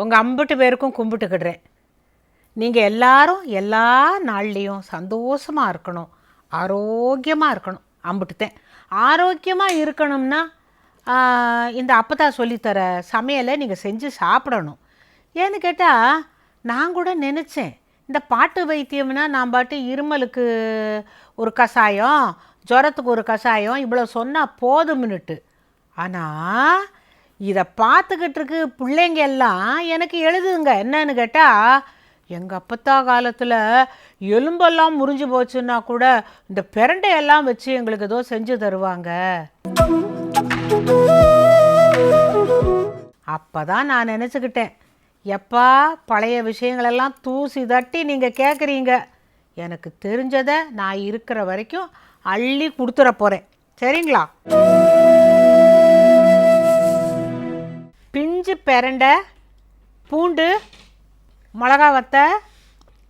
உங்கள் அம்பிட்டு பேருக்கும் கும்பிட்டுக்கிடுறேன். நீங்கள் எல்லாரும் எல்லா நாள்லேயும் சந்தோஷமாக இருக்கணும். ஆரோக்கியமாக இருக்கணும். அம்பிட்டுத்தேன். ஆரோக்கியமாக இருக்கணும்னா இந்த அப்பத்தா சொல்லித்தர சமையலை நீங்கள் செஞ்சு சாப்பிடணும். ஏன்னு கேட்டால் நான் கூட நினச்சேன் இந்த பாட்டு வைத்தியம்னா நான் பாட்டு இருமலுக்கு ஒரு கஷாயம் ஜுரத்துக்கு ஒரு கஷாயம் இவ்வளோ சொன்னால் போதும்னுட்டு. ஆனால் இதை பார்த்துக்கிட்டு இருக்கு பிள்ளைங்க எல்லாம் எனக்கு எழுதுங்க என்னன்னு கேட்டால் எங்கள் அப்பத்தா காலத்தில் எலும்பெல்லாம் முறிஞ்சு போச்சுன்னா கூட இந்த பிரண்டையெல்லாம் வச்சு எங்களுக்கு ஏதோ செஞ்சு தருவாங்க. அப்போ தான் நான் நினச்சிக்கிட்டேன். எப்பா பழைய விஷயங்களெல்லாம் தூசி தட்டி நீங்கள் கேட்குறீங்க எனக்கு தெரிஞ்சதை நான் இருக்கிற வரைக்கும் அள்ளி கொடுத்துட போகிறேன் சரிங்களா? பிரண்டை பூண்டு மிளகா வத்தை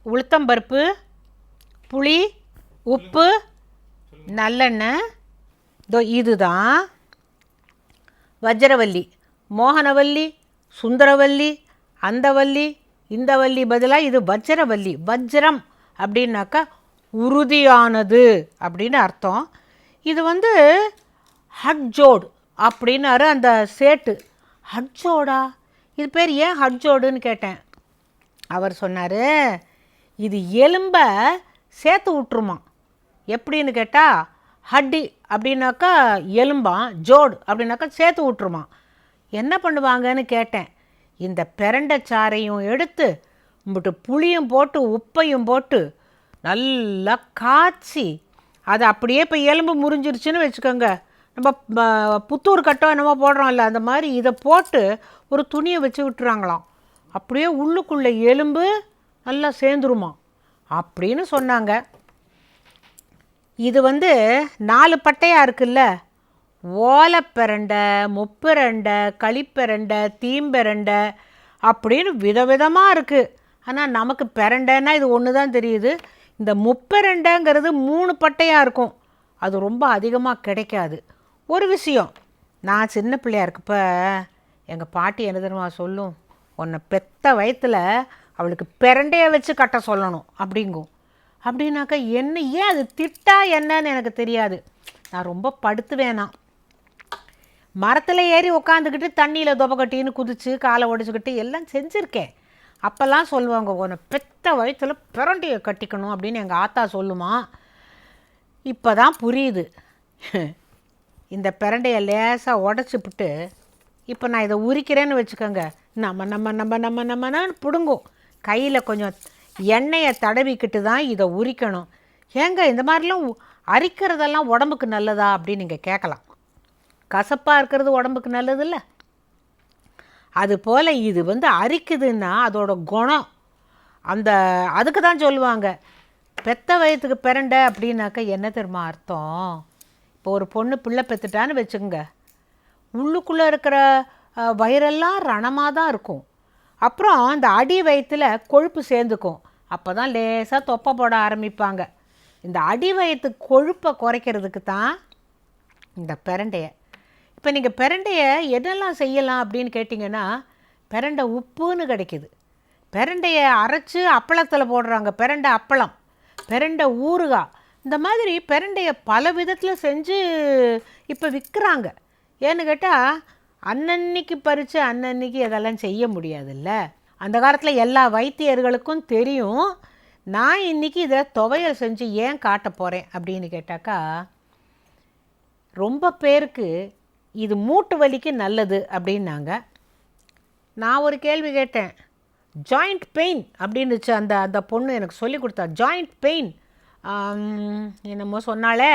உளுத்தம்பருப்பு புளி உப்பு நல்லெண்ணெய் இதோ இதுதான். வஜ்ரவல்லி மோகனவல்லி சுந்தரவல்லி அந்த வள்ளி இந்த வள்ளி பதிலாக இது வஜ்ரவல்லி வஜ்ரம் அப்படின்னாக்கா உறுதியானது அப்படின்னு அர்த்தம். இது வந்து ஹட்ஜோடு அப்படின்னாரு அந்த சேட்டு. ஹட்ஜோடா? இது பேர் ஏன் ஹட்ஜோடுன்னு கேட்டேன். அவர் சொன்னார் இது எலும்பை சேர்த்து விட்டுருமா? எப்படின்னு கேட்டால் ஹட்டி அப்படின்னாக்கா எலும்பாம் ஜோடு அப்படின்னாக்கா சேர்த்து விட்டுருமா? என்ன பண்ணுவாங்கன்னு கேட்டேன். இந்த பிரண்டை சாறையும் எடுத்து இம்பிட்டு புளியும் போட்டு உப்பையும் போட்டு நல்லா காய்ச்சி அதை அப்படியே இப்போ எலும்பு முறிஞ்சிருச்சுன்னு வச்சுக்கோங்க. நம்ம புத்தூர் கட்டம் என்னமோ போடுறோம்ல அந்த மாதிரி இதை போட்டு ஒரு துணியை வச்சு விட்டுறாங்களாம். அப்படியே உள்ளுக்குள்ளே எலும்பு நல்லா சேர்ந்துருமா? அப்படின்னு சொன்னாங்க. இது வந்து நாலு பட்டையாக இருக்குல்ல? ஓலைப்பிரண்டை முப்பிரண்டை களிப்பிரண்டை தீம்பிரண்டை அப்படின்னு விதவிதமாக இருக்குது ஆனால் நமக்கு பெரண்டைன்னா இது ஒன்று தான் தெரியுது. இந்த முப்பிரண்டைங்கிறது மூணு பட்டையாக இருக்கும். அது ரொம்ப அதிகமாக கிடைக்காது. ஒரு விஷயம். நான் சின்ன பிள்ளையா இருக்கப்ப எங்கள் பாட்டி என்ன தெரியுமா சொல்லும்? உன்னை பெத்த வயத்தில் அவளுக்கு பிரண்டையை வச்சு கட்ட சொல்லணும் அப்படிங்கும். அப்படின்னாக்கா என்ன ஏன் அது திட்டா என்னன்னு எனக்கு தெரியாது. நான் ரொம்ப படுத்து வேணாம் மரத்தில் ஏறி உக்காந்துக்கிட்டு தண்ணியில் துபக்கட்டின்னு குதிச்சு காலை ஒடிச்சுக்கிட்டு எல்லாம் செஞ்சுருக்கேன். அப்போல்லாம் சொல்லுவாங்க உன்னை பெத்த வயிற்றுல பிரண்டையை கட்டிக்கணும் அப்படின்னு எங்கள் ஆத்தா சொல்லுமா. இப்போ தான் புரியுது. இந்த பிரண்டையை லேசாக உடச்சிப்புட்டு இப்போ நான் இதை உரிக்கிறேன்னு வச்சுக்கோங்க. நம்ம நம்ம நம்ம நம்ம நம்மன்னு பிடுங்கும். கையில் கொஞ்சம் எண்ணெயை தடவிக்கிட்டு தான் இதை உரிக்கணும். ஏங்க இந்த மாதிரிலாம் உ- அரிக்கிறதெல்லாம் உடம்புக்கு நல்லதா அப்படின்னு நீங்கள் கேட்கலாம். கசப்பாக இருக்கிறது உடம்புக்கு நல்லதில்ல. அதுபோல் இது வந்து அரிக்குதுன்னா அதோட குணம். அந்த அதுக்கு தான் சொல்லுவாங்க. பெத்த வயத்துக்கு பிறண்ட அப்படின்னாக்கா என்ன தெரியுமா அர்த்தம்? இப்போ ஒரு பொண்ணு பிள்ளை பெற்றுட்டான்னு வச்சுக்கோங்க. உள்ளுக்குள்ளே இருக்கிற வயிறெல்லாம் ரணமாக தான் இருக்கும். அப்புறம் அந்த அடி வயிற்றுல கொழுப்பு சேர்ந்துக்கும். அப்போ தான் லேசாக தொப்பை போட ஆரம்பிப்பாங்க. இந்த அடி வயிற்று கொழுப்பை குறைக்கிறதுக்கு தான் இந்த பிரண்டையை. இப்போ நீங்கள் பிரண்டையை என்னெல்லாம் செய்யலாம் அப்படின்னு கேட்டிங்கன்னா பிரண்டை உப்புன்னு கிடைக்குது. பிரண்டையை அரைச்சி அப்பளத்தில் போடுறாங்க. பிரண்டை அப்பளம் பிரண்டை ஊறுகாய் இந்த மாதிரி பிரண்டையை பல விதத்தில் செஞ்சு இப்போ விற்கிறாங்க ஏன்னு கேட்டால் அன்னன்னைக்கு பறித்து அன்னன்னைக்கு இதெல்லாம் செய்ய முடியாதுல்ல. அந்த காலத்தில் எல்லா வைத்தியர்களுக்கும் தெரியும் நான் இன்றைக்கி இதை துவையல் செஞ்சு ஏன் காட்ட போகிறேன் அப்படின்னு கேட்டாக்கா ரொம்ப பேருக்கு இது மூட்டு வலிக்கு நல்லது அப்படின்னாங்க. நான் ஒரு கேள்வி கேட்டேன் ஜாயிண்ட் பெயின் அப்படின்னுச்சு அந்த அந்த பொண்ணு எனக்கு சொல்லி கொடுத்தா ஜாயிண்ட் பெயின் என்னமோ சொன்னாலே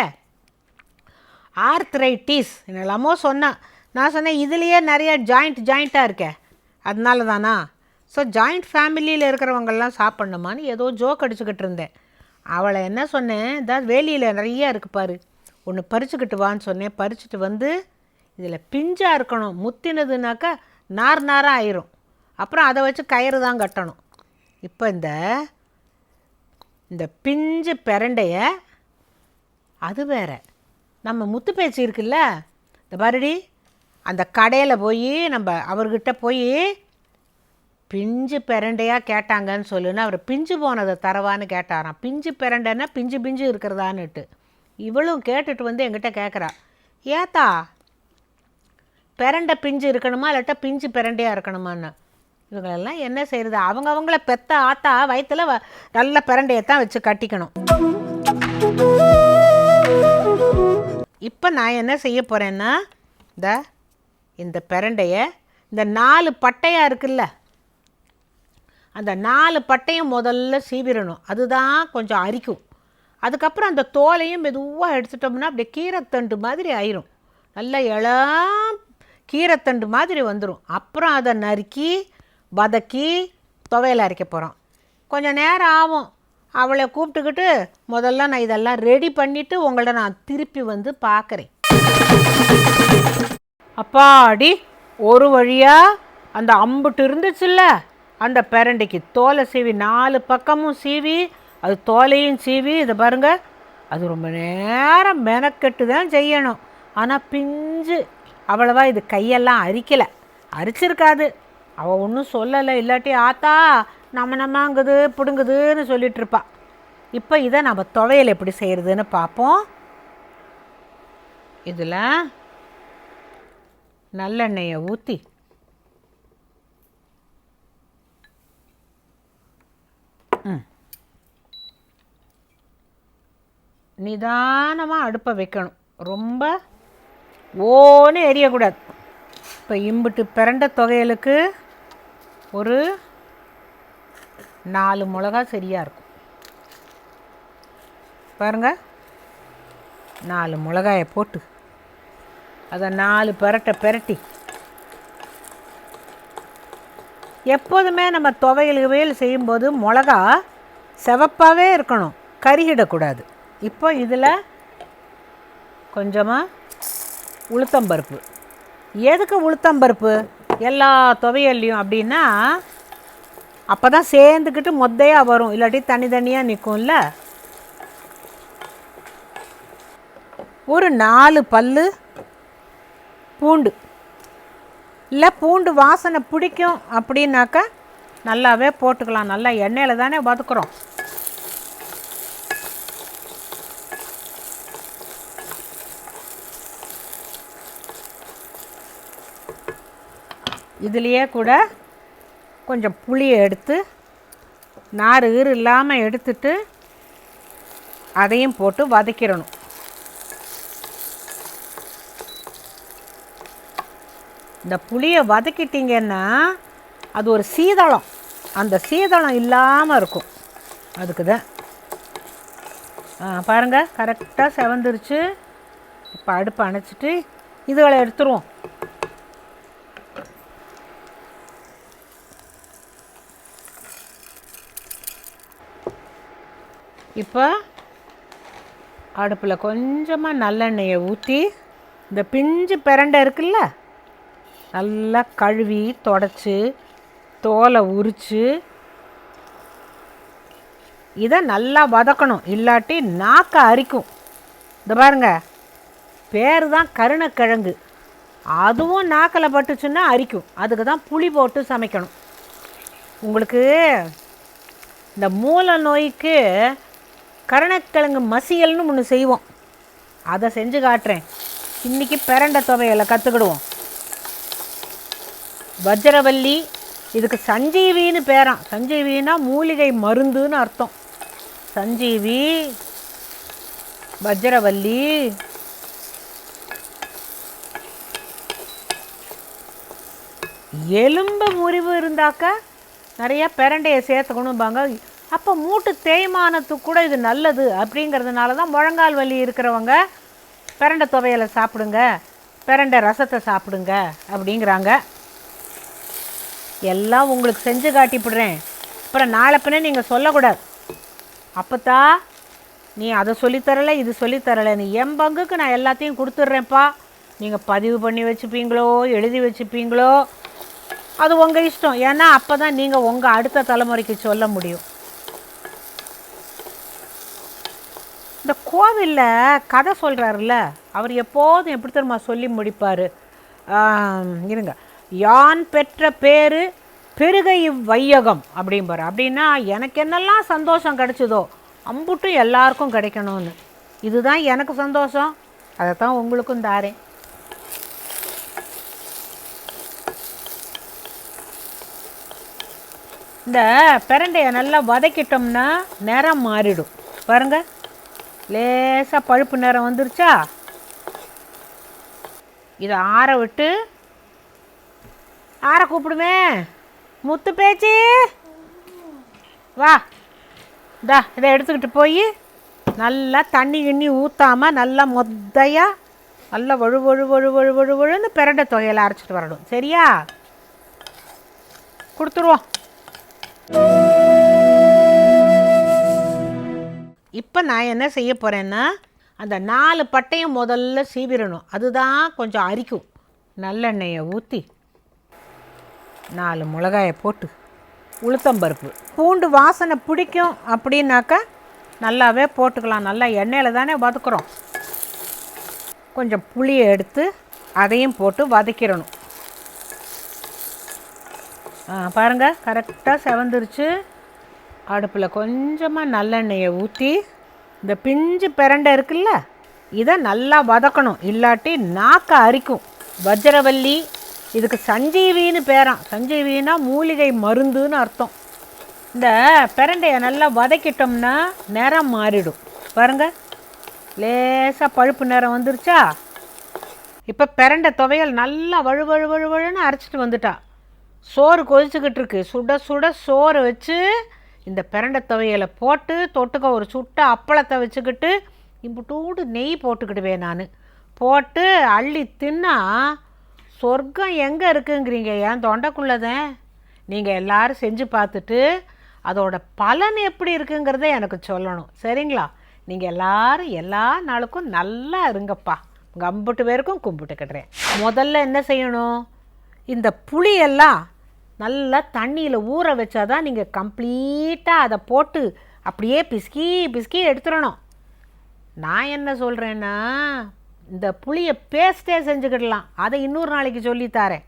ஆர்த்ரைட்டிஸ் என்னெல்லாமோ சொன்னேன் நான் சொன்னேன் இதுலேயே நிறைய ஜாயிண்ட் ஜாயிண்ட்டாக இருக்கே. அதனால தானா ஸோ ஜாயிண்ட் ஃபேமிலியில் இருக்கிறவங்கெல்லாம் சாப்பிட்ணுமான்னு ஏதோ ஜோக் அடிச்சுக்கிட்டு இருந்தேன். அவளை என்ன சொன்னேன்? இதாவது வேலியில் நிறைய இருக்கு பாரு. ஒன்று பறிச்சுக்கிட்டு வான்னு சொன்னேன். பறிச்சுட்டு வந்து இதில் பிஞ்சாக இருக்கணும். முத்தினதுனாக்கா நார் நாராக ஆயிரும். அப்புறம் அதை வச்சு கயிறு தான் கட்டணும். இப்போ இந்த இந்த பிஞ்சு பிரண்டைய அது வேற. நம்ம முத்து பேச்சு இருக்குல்ல? இந்த பாருடி அந்த கடையில் போய் நம்ம அவர்கிட்ட போய் பிஞ்சு பிரண்டையாக கேட்டாங்கன்னு சொல்லுன்னு அவர் பிஞ்சு போனதை தரவான்னு கேட்டாராம். பிஞ்சு பிரண்டைன்னா பிஞ்சு பிஞ்சு இருக்கிறதான்னுட்டு. இவளும் கேட்டுட்டு வந்து எங்கிட்ட கேட்குறா ஏத்தா பிரண்டை பிஞ்சு இருக்கணுமா? இல்லாட்டா பிஞ்சு பிரண்டையாக இருக்கணுமான்னு? இவங்களெல்லாம் என்ன செய்கிறது அவங்கவங்கள பெத்த ஆத்தா வயிற்றுல வ- நல்ல பிரண்டையை தான் வச்சு கட்டிக்கணும். இப்போ நான் என்ன செய்ய போகிறேன்னா இந்த இந்த பிரண்டையை இந்த நாலு பட்டையாக இருக்குல்ல அந்த நாலு பட்டையும் முதல்ல சீவிடணும். அதுதான் கொஞ்சம் அரிக்கும். அதுக்கப்புறம் அந்த தோலையும் மெதுவாக எடுத்துட்டோம்னா அப்படியே கீரைத்தண்டு மாதிரி ஆயிரும். நல்ல இளம் கீரைத்தண்டு மாதிரி வந்துடும் அப்புறம் அதை நறுக்கி வதக்கி துவையல் அரைக்க போகிறோம் கொஞ்சம் நேரம் ஆகும். அவளை கூப்பிட்டுக்கிட்டு முதல்ல நான் இதெல்லாம் ரெடி பண்ணிவிட்டு உங்கள்ட்ட நான் திருப்பி வந்து பார்க்குறேன் அப்பாடி ஒரு வழியாக அந்த அம்புட்டு இருந்துச்சுல்ல? அந்த பிரண்டைக்கு தோலை சீவி நாலு பக்கமும் சீவி அது தோலையும் சீவி இதை பாருங்க. அது ரொம்ப நேரம் மெனக்கெட்டு தான் செய்யணும். ஆனால் பிஞ்சு. அவ்வளவா இது கையெல்லாம் அரிக்கலை. அரிச்சிருக்காது. அவள் ஒன்றும் சொல்லலை இல்லாட்டி ஆத்தா நம்ம நம்மங்குது பிடுங்குதுன்னு சொல்லிகிட்ருப்பா இப்போ இதை நம்ம துவையல் எப்படி செய்கிறதுன்னு பார்ப்போம் இதில் நல்லெண்ணெயை ஊற்றி நிதானமாக அடுப்பை வைக்கணும். ரொம்ப ஓன்னு எரியக்கூடாது. இப்போ இம்புட்டு பிறண்ட தொகையலுக்கு ஒரு நாலு மிளகா சரியாக இருக்கும். பாருங்க. நாலு மிளகாயை போட்டு அதை நாலு பரட்டை பெரட்டி எப்போதுமே நம்ம துவையல் கிவையல் செய்யும்போது மிளகா சிவப்பாகவே இருக்கணும் கருகிடக்கூடாது. இப்போ இதில் கொஞ்சமாக உளுத்தம்பருப்பு எதுக்கு உளுத்தம்பருப்பு எல்லா துவையல்லையும் அப்படின்னா அப்போ தான் சேர்ந்துக்கிட்டு மொத்தையாக வரும். இல்லாட்டி தனித்தனியாக நிற்கும்ல ஒரு நாலு பல்லு பூண்டு. இல்லை பூண்டு வாசனை பிடிக்கும் அப்படின்னாக்கா நல்லாவே போட்டுக்கலாம். நல்லா எண்ணெயில் தானே வதக்குறோம். இதுலேயே கூட கொஞ்சம் புளியை எடுத்து நார் ஈறு இல்லாமல் எடுத்துட்டு அதையும் போட்டு வதக்கிடணும். இந்த புளியை வதக்கிட்டிங்கன்னா அது ஒரு சீதளம். அந்த சீதளம் இல்லாமல் இருக்கும். அதுக்கு தான் ஆ பாருங்கள் கரெக்டாக செவந்துருச்சு. இப்போ அடுப்பை அணைச்சிட்டு இதுகளை எடுத்துருவோம். இப்போ அடுப்பில் கொஞ்சமாக நல்லெண்ணெயை ஊற்றி இந்த பிஞ்சு பிரண்டை இருக்குல்ல நல்லா கழுவி தொடச்சி தோலை உரித்து இதை நல்லா வதக்கணும். இல்லாட்டி நாக்கை அரிக்கும். இந்த பாருங்க பேர் தான் கருணக்கிழங்கு. அதுவும் நாக்கில் பட்டுச்சுன்னா அரிக்கும். அதுக்கு தான் புளி போட்டு சமைக்கணும். உங்களுக்கு இந்த மூல நோய்க்கு கருணக்கிழங்கு மசியல்னு ஒன்று செய்வோம். அதை செஞ்சு காட்டுறேன். இன்றைக்கி பிரண்டை துவையலை கற்றுக்கிடுவோம் வஜ்ரவல்லி இதுக்கு சஞ்சீவின்னு பேரான் சஞ்சீவின்னா மூலிகை மருந்துன்னு அர்த்தம். சஞ்சீவி வஜ்ரவல்லி எலும்பு முறிவு இருந்தாக்க நிறையா பிரண்டையை சேர்த்துக்கணும்பாங்க. அப்போ மூட்டு தேய்மானத்துக்கு கூட இது நல்லது அப்படிங்கிறதுனால தான் முழங்கால் வலி இருக்கிறவங்க பிரண்டை துவையலை சாப்பிடுங்க பிரண்டை ரசத்தை சாப்பிடுங்க அப்படிங்கிறாங்க. எல்லாம் உங்களுக்கு செஞ்சு காட்டிவிடுறேன் அப்புறம் நாளை பின்ன நீங்கள் சொல்லக்கூடாது. அப்போத்தா நீ அதை சொல்லித்தரலை இது சொல்லித்தரல நீ என் பங்குக்கு நான் எல்லாத்தையும் கொடுத்துட்றேன்ப்பா. நீங்கள் பதிவு பண்ணி வச்சுப்பீங்களோ எழுதி வச்சுப்பீங்களோ அது உங்கள் இஷ்டம். ஏன்னா அப்போ தான் நீங்கள் உங்கள் அடுத்த தலைமுறைக்கு சொல்ல முடியும். இந்த கோவிலில் கதை சொல்கிறாருல்ல அவர் எப்போதும் எப்படி தெரியுமா சொல்லி முடிப்பார்? இருங்க. யான் பெற்ற பேரு பெருக இவ்வையகம் அப்படிம்பாரு. அப்படின்னா எனக்கு என்னெல்லாம் சந்தோஷம் கிடைச்சதோ அம்புட்டும் எல்லாருக்கும் கிடைக்கணும்னு. இதுதான் எனக்கு சந்தோஷம். அதை தான் உங்களுக்கும் தாரேன். இந்த பிரண்டையை நல்லா வதக்கிட்டோம்னா நிறம் மாறிடும். பாருங்கள் லேசாக பழுப்பு நேரம் வந்துருச்சா? இதை ஆற விட்டு ஆற கூப்பிடுமே. முத்து பேச்சு. வா. இந்தா இதை எடுத்துக்கிட்டு போய் நல்லா தண்ணி கிண்ணி ஊற்றாமல் நல்லா மொத்தையாக நல்லா வழு வழு வழு வழு வழு வழுன்னு பிரண்டை தொகையில் அரைச்சிட்டு வரணும். சரியா? கொடுத்துருவோம். இப்போ நான் என்ன செய்ய போகிறேன்னா அந்த நாலு பட்டையும் முதல்ல சீவிடணும். அதுதான் கொஞ்சம் அரிக்கும். நல்லெண்ணெயை ஊற்றி நாலு மிளகாயை போட்டு உளுத்தம்பருப்பு பூண்டு வாசனை பிடிக்கும் அப்படின்னாக்கா நல்லாவே போட்டுக்கலாம். நல்லா எண்ணெயில் தானே வதக்குறோம். கொஞ்சம் புளியை எடுத்து அதையும் போட்டு வதக்கிடணும். பாருங்கள் கரெக்டாக செவந்துருச்சு. அடுப்பில் கொஞ்சமாக நல்லெண்ணெயை ஊற்றி இந்த பிஞ்சு பிரண்டை இருக்குல்ல இதை நல்லா வதக்கணும். இல்லாட்டி நாக்க அரிக்கும். வஜ்ரவல்லி இதுக்கு சஞ்சீவின்னு பேரான் சஞ்சீவின்னா மூலிகை மருந்துன்னு அர்த்தம். இந்த பிரண்டையை நல்லா வதக்கிட்டோம்னா நிறம் மாறிடும். பாருங்க லேசாக பழுப்பு நிறம் வந்துருச்சா? இப்போ பிரண்டை துவையல் நல்லா வழு வழு வழுவழுன்னு அரைச்சிட்டு வந்துட்டா. சோறு கொதிச்சுக்கிட்டு இருக்கு. சுட சுட சோறு வச்சு இந்த பிரண்டை துவையலை போட்டு தொட்டுக்க ஒரு சுட்ட அப்பளத்தை வச்சுக்கிட்டு இம்புட்டூடு நெய் போட்டுக்கிடுவேன் நான். போட்டு அள்ளி தின்னா சொர்க்கம் எங்கே இருக்குங்கிறீங்க? ஏன் தொண்டைக்குள்ளதான் நீங்கள் எல்லாரும் செஞ்சு பார்த்துட்டு அதோட பலன் எப்படி இருக்குங்கிறத எனக்கு சொல்லணும். சரிங்களா? நீங்கள் எல்லாரும் எல்லா நாளுக்கும் நல்லா இருங்கப்பா. உங்கள் அம்புட்டு பேருக்கும் கும்பிட்டுக்கிடுறேன். முதல்ல என்ன செய்யணும்? இந்த புளியெல்லாம் நல்லா தண்ணியில் ஊற வச்சாதான் நீங்கள் கம்ப்ளீட்டாக அதை போட்டு அப்படியே பிஸ்கி பிஸ்கி எடுத்துடணும். நான் என்ன சொல்கிறேன்னா இந்த புளியை பேஸ்ட்டே செஞ்சுக்கிடலாம். அதை இன்னொரு நாளைக்கு சொல்லித்தாரேன்